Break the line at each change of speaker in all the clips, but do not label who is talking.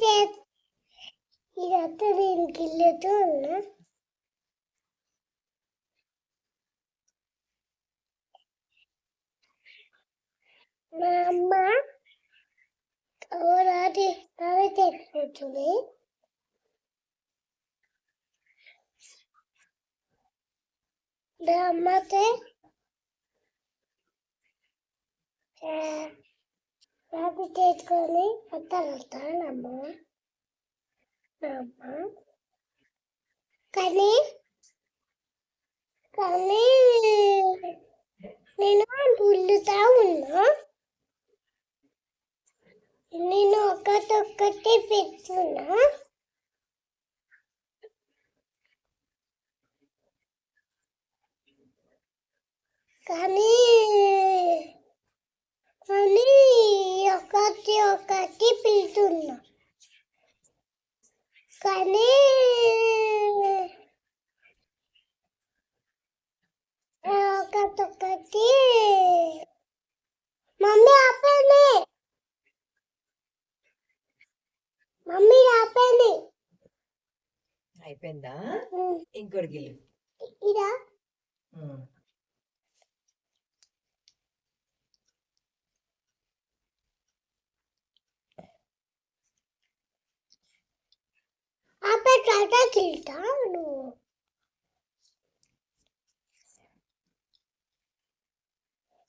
చే ఇదంతా నేను గిల్లుతూ ఉన్నా మా అమ్మ ఓరాది తల తెచ్చుకుంటుంది నా అమ్మతే రాత్రి చేసుకొని అత్తలు వస్తాను అమ్మ. అమ్మ. కానీ. కానీ. నేను పుల్లుతా ఉన్నా. నేను ఒకటొక్కటి పెట్టున్నా. కానీ. ఒకటి ఒకటి పిలుతున్నా. కానీ ఒకటి ఒకటి మమ్మీ ఆపండి మమ్మీ ఆపండి
అయిపోయిందా?
ఉమ్,
ఇంకోటి గిల్లు.
ఇదా? నువ్వు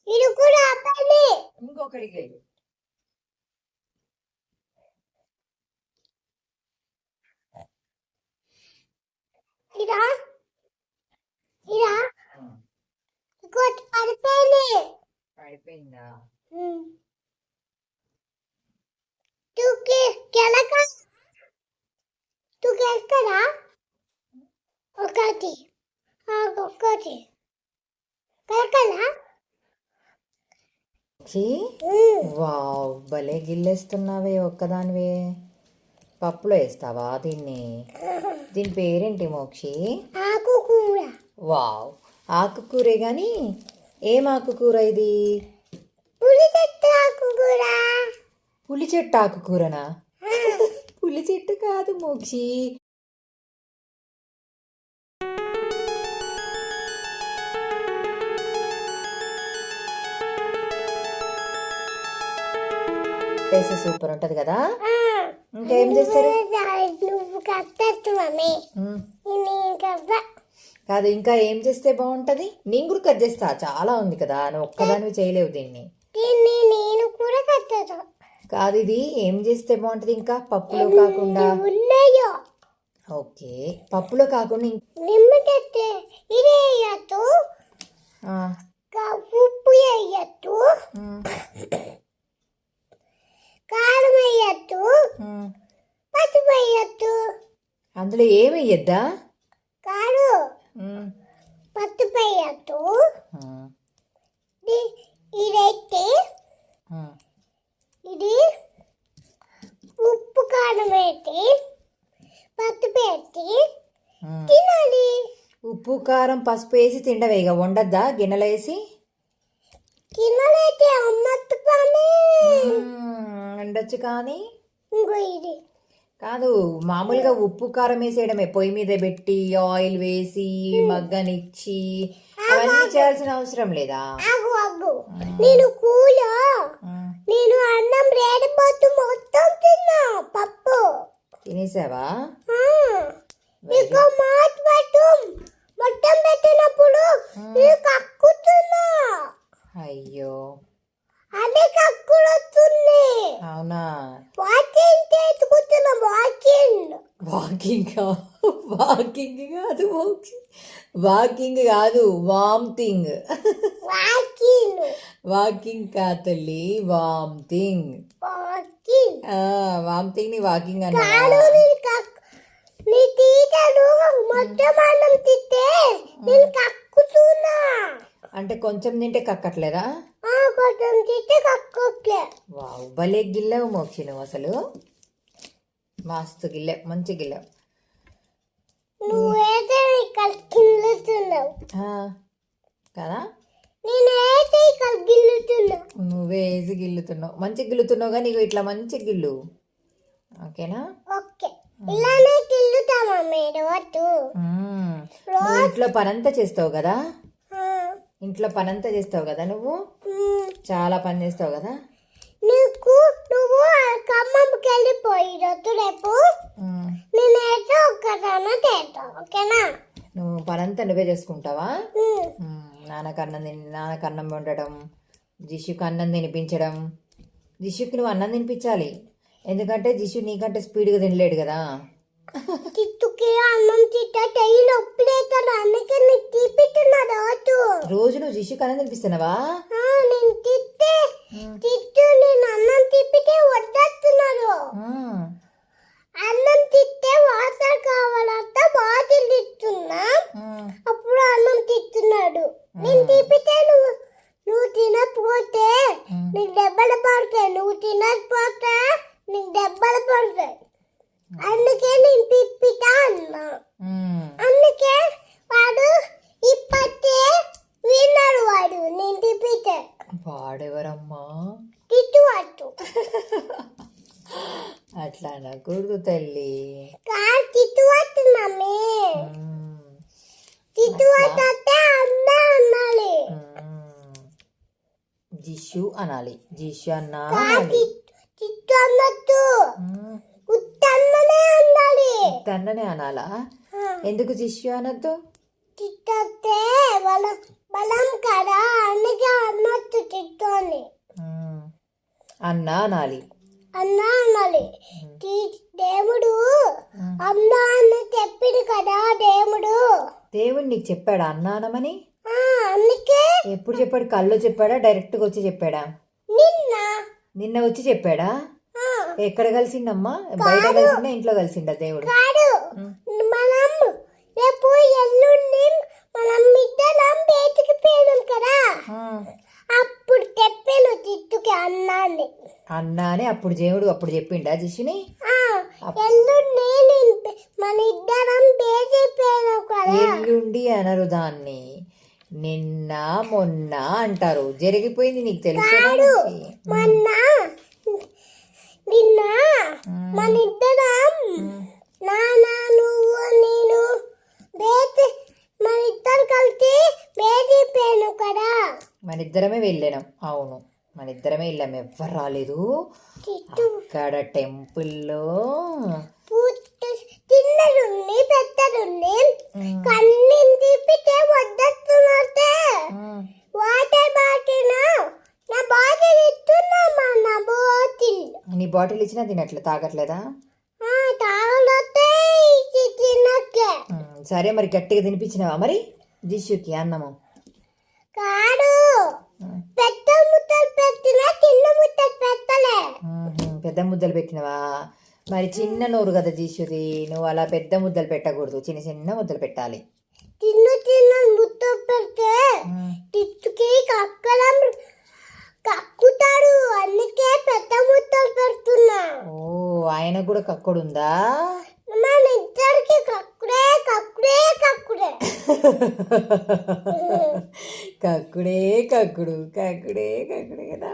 ఇది కూడా ఆపండి.
గిల్లు
ఇదా ఇదా. ఇంకోటి పడిపోయింది.
అయిపోయిందా వావ్ భలే గిల్లేస్తున్నావే ఒక్కదానివే. పప్పులో వేస్తావా దీన్ని? దీని పేరేంటి మోక్షి?
ఆకు కూర
వావ్ ఆకుకూరే కానీ ఏం ఆకుకూర ఇది?
పులి చెట్టు ఆకు కూర
పులి చెట్టు ఆకుకూరనా? పులి చెట్టు కాదు మోక్షి. టేస్ట్ సూపర్ ఉంటది కదా? ఇంకేం చేస్తారు? కాదు ఇంకా ఏం చేస్తే బాగుంటది? నేను కూడా కట్ చేస్తా. చాలా ఉంది కదా నువ్వు ఒక్కదానివి చేయలేవు దీన్ని.
నేను కూడా
కాదు ఇది ఏం చేస్తే బాగుంటది ఇంకా? పప్పులో కాకుండా. ఓకే పప్పులో కాకుండా
ఉప్పు కారం
మ్మ్.
పసుపు వేయచ్చు
అందులో ఏమి వేయద్దా? మ్మ్,
పసుపు ఇది- ఇదైతే. ఇది ఉప్పు కారం వేసి పసుపు
మ్మ్.
తినాలి.
ఉప్పు కారం పసుపు వేసి తిండవే ఇక వండద్దా? గిన్నెలో వేసి?
తినాలైతే అమ్మత్తు
వండొచ్చు కానీ.
ఇంకో ఇది.
కాదు మామూలుగా ఉప్పు కారం వేసేయడమే. పొయ్యి మీద పెట్టి ఆయిల్ వేసి మగ్గనిచ్చి అవన్నీ చేయాల్సిన అవసరం లేదా?
ఆగు ఆగు. నేను కూల. నేను అన్నం రేడిపోతు మొత్తం తిన్నా పప్పు.
తినేసావా?
ఆ, ఇక మాట పట్టు మొత్తం పెట్టినప్పుడు కక్కుతున్నా
అయ్యో.
అదే కక్కులు వస్తుంది
అవునా?
వాకింగ్ చేసుకుంటున్నా వాకింగ్.
వాకింగ్ వాకింగ్ కాదు వాకింగ్ కాదు వామిటింగ్.
వాకింగ్.
వాకింగ్ కాదు తల్లి వామిటింగ్.
వాకింగ్.
వామిటింగ్ని వాకింగ్ అన్నా
కాదు నీ టీచరు మొత్తం అన్నం తిట్టే నేను కక్కుతున్నా.
అంటే కొంచెం తింటే కక్కట్లేదా?
కొంచెం తిట్టే కక్కోట్లే.
వావ్ భలే గిల్లావు మోక్షి నువ్వు అసలు. మస్తు గిల్లావు మంచి గిల్లావు
నువ్వైతే గిల్లుతున్నావు.
కదా?
నేనైతే గిల్లుతున్నా
నువ్వే వేసి గిల్లుతున్నావు. మంచి గిల్లుతున్నావు కానీ నీకు ఇట్లా మంచి గిల్లు. ఓకేనా?
ఓకే. ఇలానే తిల్లుతామా మీరు.
నువ్వు ఇంట్లో పనంతా చేస్తావు కదా? ఇంట్లో పనంతా చేస్తావు కదా నువ్వు? చాలా పని చేస్తావు కదా?
నీకు నువ్వు ఖమ్మంకి వెళ్ళిపోయి రొద్దు రేపు. నేనైతే ఒక్కదాన ఓకేనా?
నువ్వు పనంతా నువ్వే చేసుకుంటావా?
ఉమ్.
మ్మ్. నాన్నకు అన్నం తిని నాన్నకు అన్నం వండడం జిషుకు అన్నం తినిపించడం. జిషుకి నువ్వు అన్నం తినిపించాలి. ఎందుకంటే జిషు నీకంటే స్పీడ్గా తినలేడు కదా.
అన్నం అందుకే నీకు తీపిస్తున్నా రోజు
రోజు నువ్వు అన్నం తినిపిస్తున్నావా?
నేను తిట్టే. తిట్టు నేను అన్నం తిప్పితే వడ్డేస్తున్నారు. అన్నం తిట్టే వాటర్ కావాలంట బాటిల్ తిట్టున్నా. అప్పుడు అన్నం తిట్టున్నాడు నేను తిప్పితే నువ్వు నువ్వు తినకపోతే నీకు దెబ్బలు పడతాయి. నువ్వు తినకపోతే నీకు దెబ్బలు పడతాయి. అందుకే నేను తిప్పితా అన్నా. అందుకే వాడు ఇప్పటి విన్నాడు వాడు. నేను తిప్పితే
వాడెవరమ్మా?
తిట్టువాడు.
అట్లా అనకూడదు తల్లి.
తిట్టువాడు మమ్మీ.
మ్మ్.
తిట్టువాడు అంటే అన్నా అనాలి.
జిషు అనాలి. జిషు అన్నా
తిట్టు- అన్నట్టు
తన్ననే అనాలా? ఎందుకు జిషు అనొద్దు?
తిట్టే బలం బలం కదా అందుకే అన్నట్టు తిట్టు అని
మ్మ్. అన్నా అనాలి.
అన్నా అనాలి. దేవుడు అన్నా అని చెప్పింది కదా దేవుడు.
దేవుడు నీకు చెప్పాడా అన్నా అనమని?
ఆ, అందుకే.
ఎప్పుడు చెప్పాడు? కళ్ళు చెప్పాడా? డైరెక్ట్గా వచ్చి చెప్పాడా?
నిన్న.
నిన్న వచ్చి చెప్పాడా? ఎక్కడ కలిసిండమ్మా? బయట కలిసిండా? ఇంట్లో కలిసిండా దేవుడు
కాదు మనం రేపు ఎల్లుండి మనం ఇద్దరం పోయినాం కదా. అప్పుడు చెప్పాను తిట్టుకి అన్నాన్ని
అన్నా అని అప్పుడు దేవుడు అప్పుడు చెప్పిండా జిషుని
ఆ, ఎల్లుండి మన ఇద్దరం కదా.
ఎల్లుండి అనరు దాన్ని. నిన్న మొన్న అంటారు. జరిగిపోయింది నీకు తెలుసు
మొన్న. నిన్న మన ఇద్దరం నాన్న నువ్వు నేను బేటి మన ఇద్దరు కలిసి బేటి పోయాను కదా
మన ఇద్దరమే వెళ్ళాం అవును మన ఇద్దరమే వెళ్ళాం. ఎవ్వరు రాలేదు. అక్కడ టెంపుల్లో
నా బాటిల్
ఇచ్చినా తినట్లే తాగట్లేదా? సరే మరి గట్టిగా తినిపించినావా మరి? జిషుకి అన్నము
కాదు పెద్ద ముద్దలు పెట్టినా చిన్న ముద్దలు పెట్టలే
ఉహుం, పెద్ద ముద్దలు పెట్టినవా? మరి చిన్న నోరు కదా జిషుది నువ్వు అలా పెద్ద ముద్దలు పెట్టకూడదు చిన్న చిన్న ముద్దలు పెట్టాలి.
చిన్న చిన్న ముద్దలు పెడితే తిట్టుకి కక్కడం కక్కుతాడు అందుకే పెద్ద ముద్దలు పెడుతున్నా.
ఓ ఆయన కూడా కక్కుడుందా?
మన ఇద్దరికి కక్కుడే కక్కుడే కక్కుడే.
కక్కుడే కక్కుడు కక్కుడే కక్కుడే కదా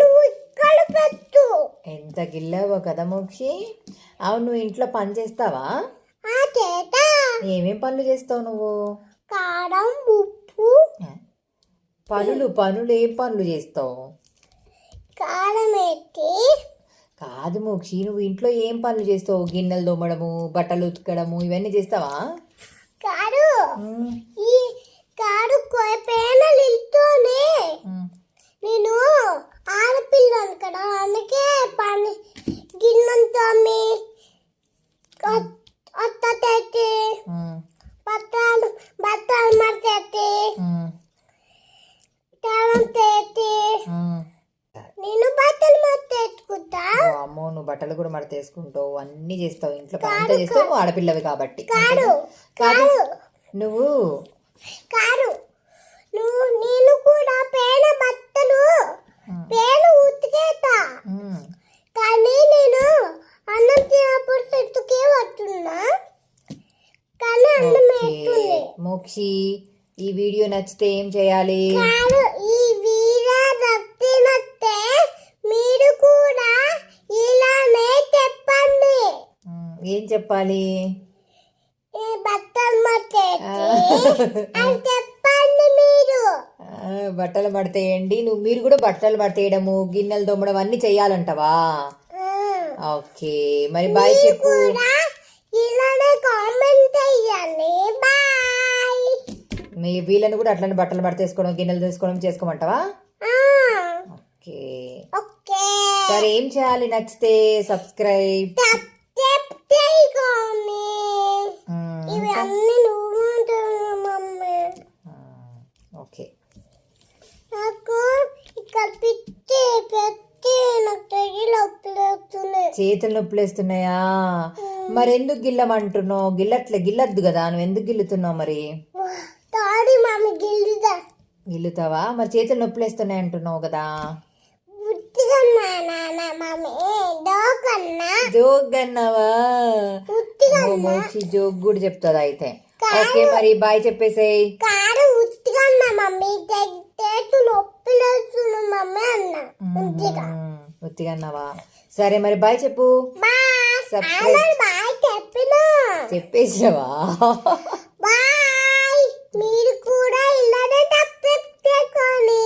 నువ్వు ఇక్కడ పెట్టు
ఎంత గిల్లావో కదా మోక్షి. అవును నువ్వు ఇంట్లో పని చేస్తావా?
ఆ చేత
ఏమేం పనులు చేస్తావు నువ్వు?
కారం ఉప్పు.
పనులు పనులు ఏం పనులు చేస్తావు?
కారం ఎత్తి
కాదు మోక్షి నువ్వు ఇంట్లో ఏం పనులు చేస్తావు? గిన్నెలు తోమడము బట్టలు ఉతకడము ఇవన్నీ చేస్తావా?
ఈ కారు పేనలు ఇస్తూనే
ఉమ్,
నేను ఆడపిల్లను కదా అందుకే పని బట్టలు మర్చెత్తి
ఉమ్,
తాళం తెచ్చి
ఉమ్.
నేను బట్టలు మర్చెత్తుకుంటా
ఓ అమ్మో నువ్వు బట్టలు కూడా మడతేసుకుంటావు అన్ని చేస్తావు. ఇంట్లో పని అంతా చేస్తావు ఆడపిల్లవి కాబట్టి.
కారు
కాదు.
కారు.
నువ్వు మోక్షి. ఈ వీడియో నచ్చితే ఏం చేయాలి?
ఈ వీడియో మీరు
కూడా
ఇలానే చెప్పండి. ఏం చెప్పాలి? బట్టలు చెప్పండి మీరు.
బట్టలు పడతాయండి నువ్వు మీరు కూడా బట్టలు పడతేయడము గిన్నెలు దొమ్మడం అన్ని
చేయాలంటవా
ఓకే. మరి బాయ్ చెప్పు.
ఇలానే కామెంట్ చేయాలి బాయ్.
మీ వీళ్ళని కూడా అట్లనే బట్టలు మడతేసుకోవడం గిన్నెలు తీసుకోవడం చేసుకోమంటావా? ఓకే.
ఓకే.
సరే ఏం చేయాలి? నచ్చితే సబ్స్క్రైబ్. ఓకే.
నాకు ఇక్కడ పిచ్చి పెట్టి నాకు తగిలి వస్తుంది
చేతులు నొప్పులేస్తున్నాయా మరి ఎందుకు గిల్లమంటున్నావు? గిల్లట్లే గిల్లద్దు కదా. నువ్వు ఎందుకు గిల్లుతున్నావు మరి? గిల్లుతావా మరి చేతులు నొప్పులేస్తున్నాయి అంటున్నావు కదా జోక్ అన్నావా జోక్ కూడా చెప్తుందా అయితే. ఓకే మరి బాయ్ చెప్పేసేయ్.
ఉత్తిగా
అన్నావా? సరే మరి బాయ్ చెప్పు.
బాయ్. మీరు
కూడా
ఇలానే తప్పించుకోండి